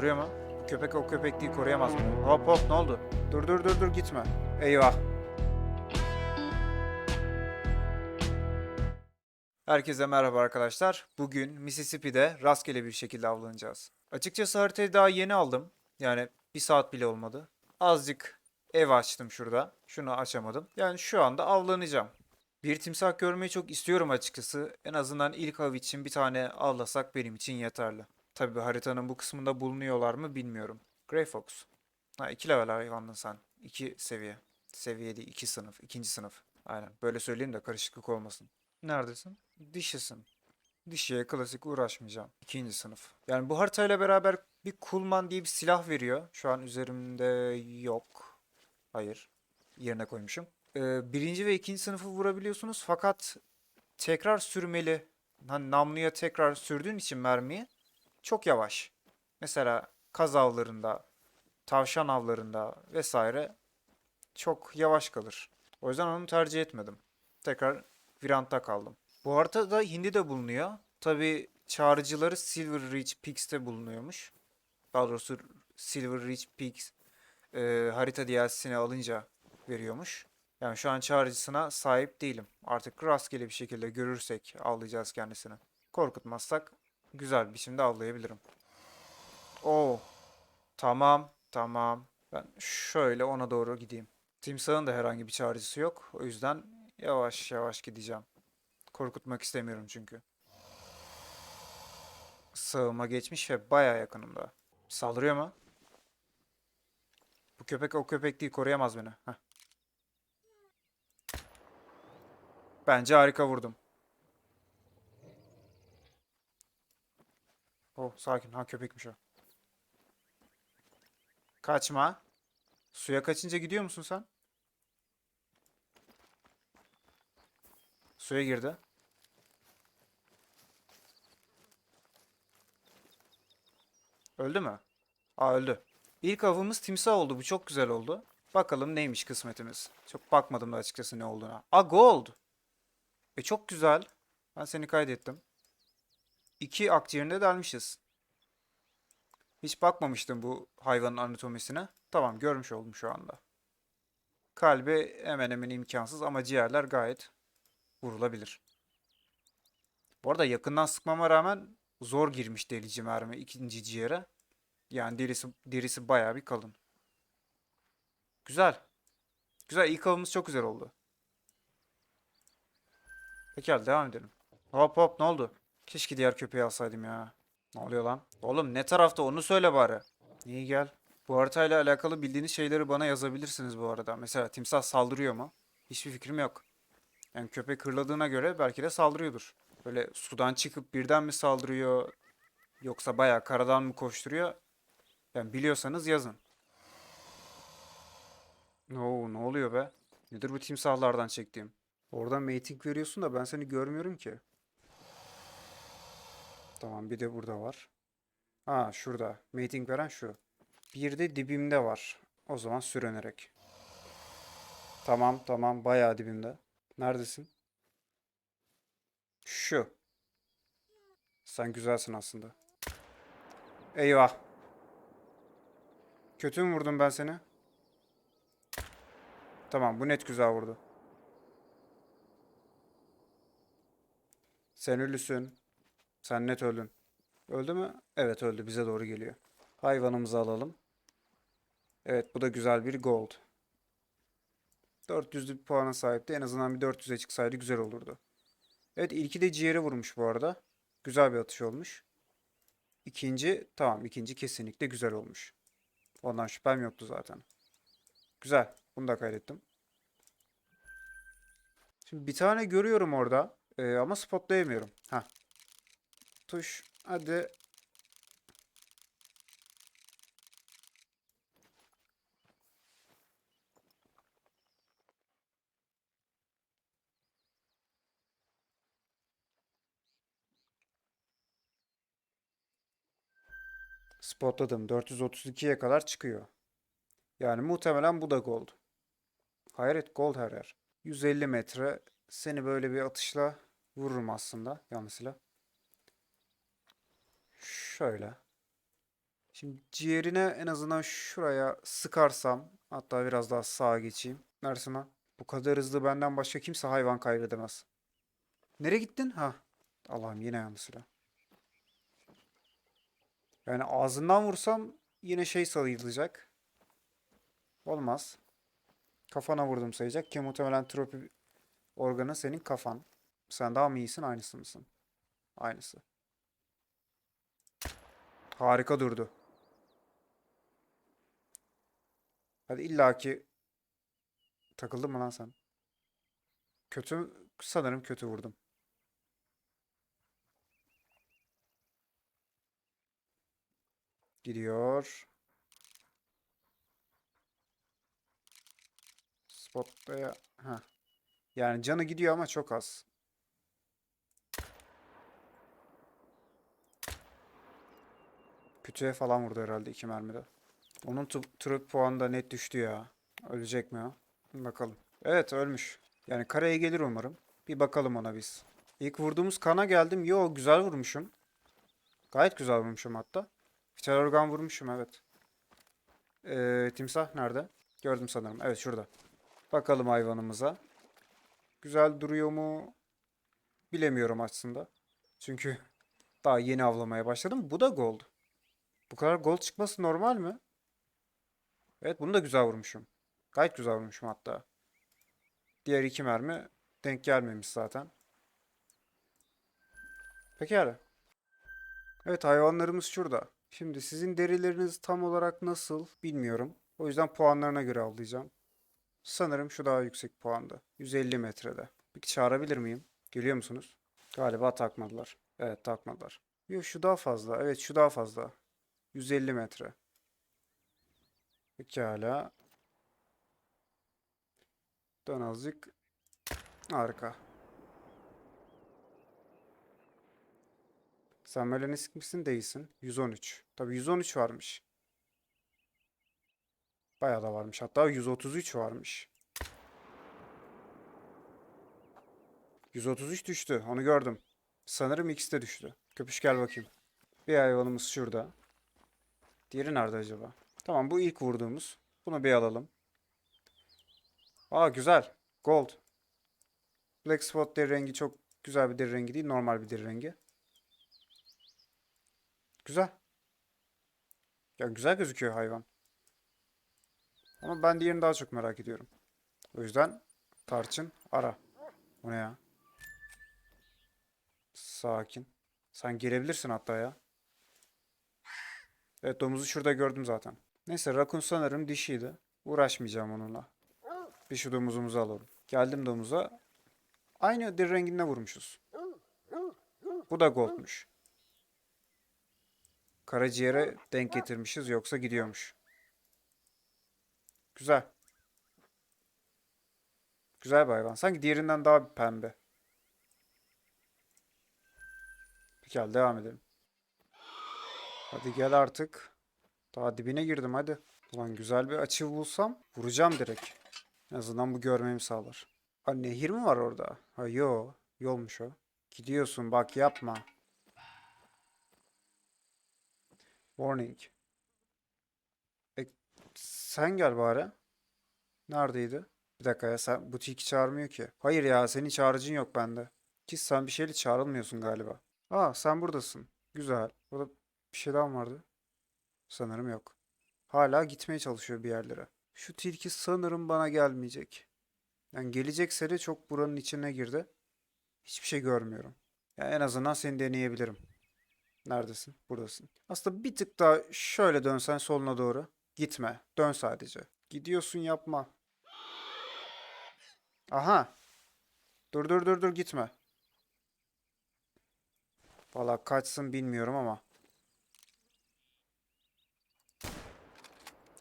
Saldırıyor mu? Köpek o köpekliği koruyamaz mı? Hop hop ne oldu? Dur dur dur dur gitme. Eyvah. Herkese merhaba arkadaşlar. Bugün Mississippi'de rastgele bir şekilde avlanacağız. Açıkçası haritayı daha yeni aldım. Yani bir saat bile olmadı. Azıcık ev açtım şurada. Şunu açamadım. Yani şu anda avlanacağım. Bir timsah görmeyi çok istiyorum açıkçası. En azından ilk av için bir tane avlasak benim için yeterli. Tabii haritanın bu kısmında bulunuyorlar mı bilmiyorum. Grey Fox. Ha iki level hayvandın sen. İki seviye. Seviye değil iki sınıf. ikinci sınıf. Aynen. Böyle söyleyeyim de karışıklık olmasın. Neredesin? Dişisin. Dişiye klasik uğraşmayacağım. İkinci sınıf. Yani bu haritayla beraber bir Kulman diye bir silah veriyor. Şu an üzerimde yok. Hayır. Yerine koymuşum. Ee, birinci ve ikinci sınıfı vurabiliyorsunuz fakat tekrar sürmeli. Hani namluya tekrar sürdüğün için mermiyi çok yavaş. Mesela kaz avlarında, tavşan avlarında vesaire çok yavaş kalır. O yüzden onu tercih etmedim. Tekrar Virant'ta kaldım. Bu haritada hindi de bulunuyor. Tabi çağrıcıları Silver Ridge Peaks'te bulunuyormuş. Daha doğrusu Silver Ridge Peaks e, harita DLC'sini alınca veriyormuş. Yani şu an çağrıcısına sahip değilim. Artık rastgele bir şekilde görürsek avlayacağız kendisini. Korkutmazsak güzel bir biçimde avlayabilirim. Oo. Tamam, tamam. Ben şöyle ona doğru gideyim. Timsahın da herhangi bir çağrıcısı yok. O yüzden yavaş yavaş gideceğim. Korkutmak istemiyorum çünkü. Sağıma geçmiş ve baya yakınımda. Saldırıyor mu? Bu köpek o köpek değil koruyamaz beni. Heh. Bence harika vurdum. Oh sakin. Ha köpekmiş o. Kaçma. Suya kaçınca gidiyor musun sen? Suya girdi. Öldü mü? Aa öldü. İlk avımız timsah oldu. Bu çok güzel oldu. Bakalım neymiş kısmetimiz. Çok bakmadım da açıkçası ne olduğuna. Aa gold. E çok güzel. Ben seni kaydettim. İki akciğerinde delmişiz. Hiç bakmamıştım bu hayvanın anatomisine. Tamam görmüş oldum şu anda. Kalbi hemen hemen imkansız ama ciğerler gayet vurulabilir. Bu arada yakından sıkmama rağmen zor girmiş delici mermi ikinci ciğere. Yani derisi, derisi bayağı bir kalın. Güzel. Güzel ilk avımız çok güzel oldu. Pekala devam edelim. Hop hop ne oldu? Keşke diğer köpeği alsaydım ya. Ne oluyor lan? Oğlum ne tarafta onu söyle bari. İyi gel. Bu haritayla alakalı bildiğiniz şeyleri bana yazabilirsiniz bu arada. Mesela timsah saldırıyor mu? Hiçbir fikrim yok. Yani köpek hırladığına göre belki de saldırıyordur. Böyle sudan çıkıp birden mi saldırıyor? Yoksa bayağı karadan mı koşturuyor? Yani biliyorsanız yazın. No, ne oluyor be? Nedir bu timsahlardan çektiğim? Oradan mating veriyorsun da ben seni görmüyorum ki. Tamam bir de burada var. Ha şurada. Mating veren şu. Bir de dibimde var. O zaman sürenerek. Tamam tamam bayağı dibimde. Neredesin? Şu. Sen güzelsin aslında. Eyvah. Kötü mü vurdum ben seni? Tamam bu net güzel vurdu. Sen ölüsün. Sen net öldün. Öldü mü? Evet öldü. Bize doğru geliyor. Hayvanımızı alalım. Evet bu da güzel bir gold. 400'lü bir puana sahipti. En azından bir 400'e çıksaydı güzel olurdu. Evet ilki de ciğeri vurmuş bu arada. Güzel bir atış olmuş. İkinci tamam ikinci kesinlikle güzel olmuş. Ondan şüphem yoktu zaten. Güzel. Bunu da kaydettim. Şimdi bir tane görüyorum orada. Ee, ama spotlayamıyorum. Ha. Tuş. Hadi. Spotladım. 432'ye kadar çıkıyor. Yani muhtemelen bu da gold. Hayret gold her yer. 150 metre seni böyle bir atışla vururum aslında yanlısıyla. Şöyle. Şimdi ciğerine en azından şuraya sıkarsam hatta biraz daha sağa geçeyim. Nersin lan? Bu kadar hızlı benden başka kimse hayvan kaybedemez. Nereye gittin? Ha. Allah'ım yine yanlış silah. Yani ağzından vursam yine şey sayılacak. Olmaz. Kafana vurdum sayacak ki muhtemelen tropi organı senin kafan. Sen daha mı iyisin aynısı mısın? Aynısı. Harika durdu. Hadi illaki takıldın mı lan sen? Kötü sanırım kötü vurdum. Gidiyor. Spotlaya. Ha. Yani canı gidiyor ama çok az. Kütüğe falan vurdu herhalde iki mermide. Onun trip puanı da net düştü ya. Ölecek mi o? Bakalım. Evet ölmüş. Yani kareye gelir umarım. Bir bakalım ona biz. İlk vurduğumuz kana geldim. Yo güzel vurmuşum. Gayet güzel vurmuşum hatta. Vital organ vurmuşum evet. Ee, timsah nerede? Gördüm sanırım. Evet şurada. Bakalım hayvanımıza. Güzel duruyor mu? Bilemiyorum aslında. Çünkü daha yeni avlamaya başladım. Bu da gold. Bu kadar gold çıkması normal mi? Evet bunu da güzel vurmuşum. Gayet güzel vurmuşum hatta. Diğer iki mermi denk gelmemiş zaten. Pekala. Evet hayvanlarımız şurada. Şimdi sizin derileriniz tam olarak nasıl bilmiyorum. O yüzden puanlarına göre avlayacağım. Sanırım şu daha yüksek puanda. 150 metrede. Peki çağırabilir miyim? Geliyor musunuz? Galiba takmadılar. Evet takmadılar. Yok şu daha fazla. Evet şu daha fazla. 150 metre. Pekala. Dön azıcık. Harika. Sen Melanesk misin? Değilsin. 113. Tabii 113 varmış. Bayağı da varmış. Hatta 133 varmış. 133 düştü. Onu gördüm. Sanırım ikisi de düştü. Köpüş gel bakayım. Bir hayvanımız şurada. Diğeri nerede acaba? Tamam bu ilk vurduğumuz. Bunu bir alalım. Aa güzel. Gold. Black Spot deri rengi çok güzel bir deri rengi değil. Normal bir deri rengi. Güzel. Ya güzel gözüküyor hayvan. Ama ben diğerini daha çok merak ediyorum. O yüzden tarçın ara. O ne ya? Sakin. Sen gelebilirsin hatta ya. Evet domuzu şurada gördüm zaten. Neyse rakun sanırım dişiydi. Uğraşmayacağım onunla. Bir şu domuzumuzu alalım. Geldim domuza. Aynı deri renginde vurmuşuz. Bu da goldmuş. Karaciğere denk getirmişiz yoksa gidiyormuş. Güzel. Güzel bir hayvan. Sanki diğerinden daha pembe. Pekala devam edelim. Hadi gel artık. Daha dibine girdim hadi. Ulan güzel bir açı bulsam vuracağım direkt. En azından bu görmemi sağlar. Ha nehir mi var orada? Ha yo. Yolmuş o. Gidiyorsun bak yapma. Warning. E, sen gel bari. Neredeydi? Bir dakika ya sen butiki çağırmıyor ki. Hayır ya senin çağrıcın yok bende. Ki sen bir şeyle çağrılmıyorsun galiba. Aa sen buradasın. Güzel. Burada bir şey daha vardı? Sanırım yok. Hala gitmeye çalışıyor bir yerlere. Şu tilki sanırım bana gelmeyecek. Yani gelecekse de çok buranın içine girdi. Hiçbir şey görmüyorum. Yani en azından seni deneyebilirim. Neredesin? Buradasın. Aslında bir tık daha şöyle dönsen soluna doğru. Gitme. Dön sadece. Gidiyorsun yapma. Aha. Dur dur dur dur gitme. Valla kaçsın bilmiyorum ama.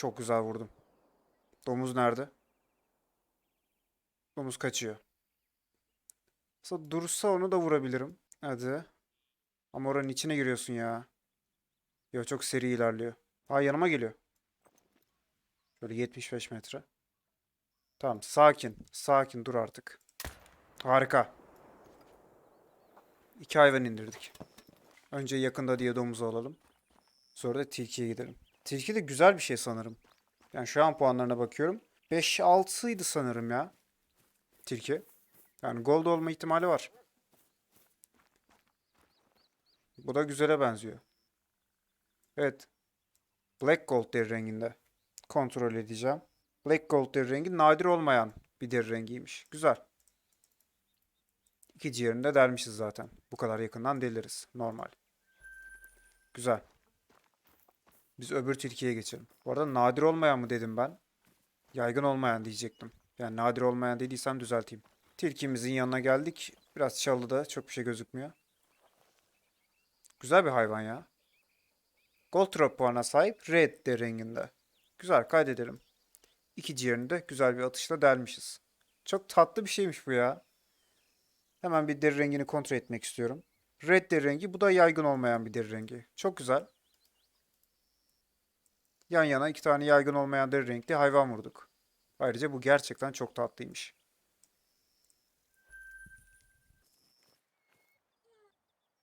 Çok güzel vurdum. Domuz nerede? Domuz kaçıyor. Aslında dursa onu da vurabilirim. Hadi. Ama oranın içine giriyorsun ya. Yo çok seri ilerliyor. Ha yanıma geliyor. Böyle 75 metre. Tamam sakin. Sakin dur artık. Harika. İki hayvan indirdik. Önce yakında diye domuzu alalım. Sonra da tilkiye gidelim. Tilki de güzel bir şey sanırım. Yani şu an puanlarına bakıyorum. 5-6 idi sanırım ya. Tilki. Yani gold olma ihtimali var. Bu da güzele benziyor. Evet. Black gold deri renginde. Kontrol edeceğim. Black gold deri rengi nadir olmayan bir deri rengiymiş. Güzel. İki ciğerini de delmişiz zaten. Bu kadar yakından deliriz. Normal. Güzel. Biz öbür tilkiye geçelim. Bu arada nadir olmayan mı dedim ben? Yaygın olmayan diyecektim. Yani nadir olmayan dediysem düzelteyim. Tilkimizin yanına geldik. Biraz çalıda çok bir şey gözükmüyor. Güzel bir hayvan ya. Gold puanına sahip red de renginde. Güzel kaydedelim. İki ciğerini de güzel bir atışla delmişiz. Çok tatlı bir şeymiş bu ya. Hemen bir deri rengini kontrol etmek istiyorum. Red deri rengi. Bu da yaygın olmayan bir deri rengi. Çok güzel. Yan yana iki tane yaygın olmayan deri renkli hayvan vurduk. Ayrıca bu gerçekten çok tatlıymış.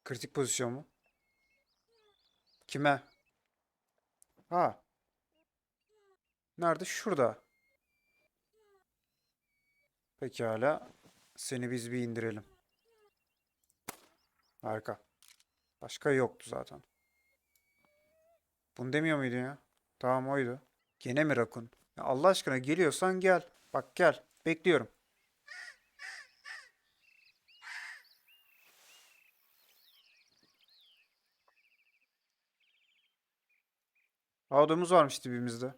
Kritik pozisyon mu? Kime? Ha. Nerede? Şurada. Pekala. Seni biz bir indirelim. Harika. Başka yoktu zaten. Bunu demiyor muydun ya? Tamam oydu. Gene mi Rakun? Ya Allah aşkına geliyorsan gel. Bak gel. Bekliyorum. Aa domuz varmış dibimizde.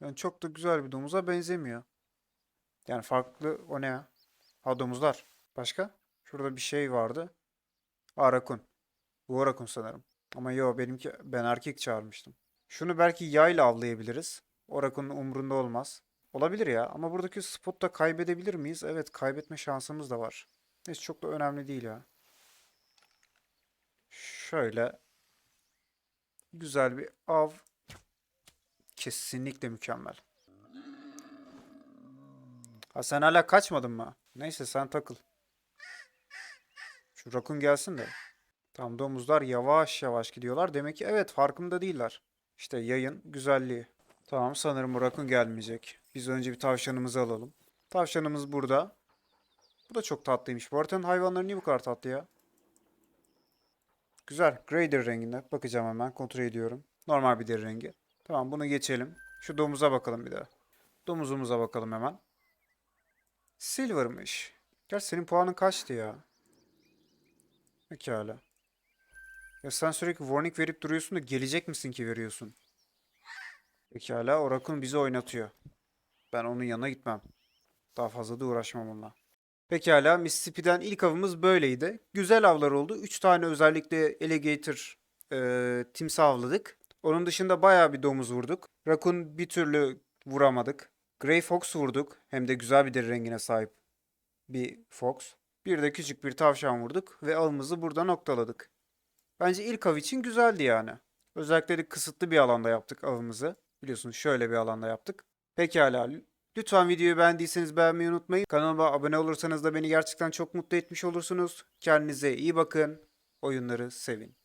Yani çok da güzel bir domuza benzemiyor. Yani farklı o ne ya? Ha domuzlar. Başka? Şurada bir şey vardı. Aa rakun. Bu o rakun sanırım. Ama yo benimki ben erkek çağırmıştım. Şunu belki yayla avlayabiliriz. O rakunun umrunda olmaz. Olabilir ya ama buradaki spotta kaybedebilir miyiz? Evet kaybetme şansımız da var. Neyse çok da önemli değil ya. Şöyle güzel bir av. Kesinlikle mükemmel. Ha sen hala kaçmadın mı? Neyse sen takıl. Şu rakun gelsin de. Tam domuzlar yavaş yavaş gidiyorlar. Demek ki evet farkında değiller. İşte yayın güzelliği. Tamam sanırım rakun gelmeyecek. Biz önce bir tavşanımızı alalım. Tavşanımız burada. Bu da çok tatlıymış. Bu haritanın hayvanları niye bu kadar tatlı ya? Güzel. Grey deri renginde. Bakacağım hemen. Kontrol ediyorum. Normal bir deri rengi. Tamam bunu geçelim. Şu domuza bakalım bir daha. Domuzumuza bakalım hemen. Silver'mış. Gel senin puanın kaçtı ya? Pekala. Ya sen sürekli warning verip duruyorsun da gelecek misin ki veriyorsun? Pekala Orakun bizi oynatıyor. Ben onun yanına gitmem. Daha fazla da uğraşmam onunla. Pekala Mississippi'den ilk avımız böyleydi. Güzel avlar oldu. 3 tane özellikle alligator e, timsah avladık. Onun dışında bayağı bir domuz vurduk. Rakun bir türlü vuramadık. Grey Fox vurduk. Hem de güzel bir deri rengine sahip bir fox. Bir de küçük bir tavşan vurduk ve avımızı burada noktaladık. Bence ilk av için güzeldi yani. Özellikle kısıtlı bir alanda yaptık avımızı. Biliyorsunuz şöyle bir alanda yaptık. Pekala. Lütfen videoyu beğendiyseniz beğenmeyi unutmayın. Kanalıma abone olursanız da beni gerçekten çok mutlu etmiş olursunuz. Kendinize iyi bakın. Oyunları sevin.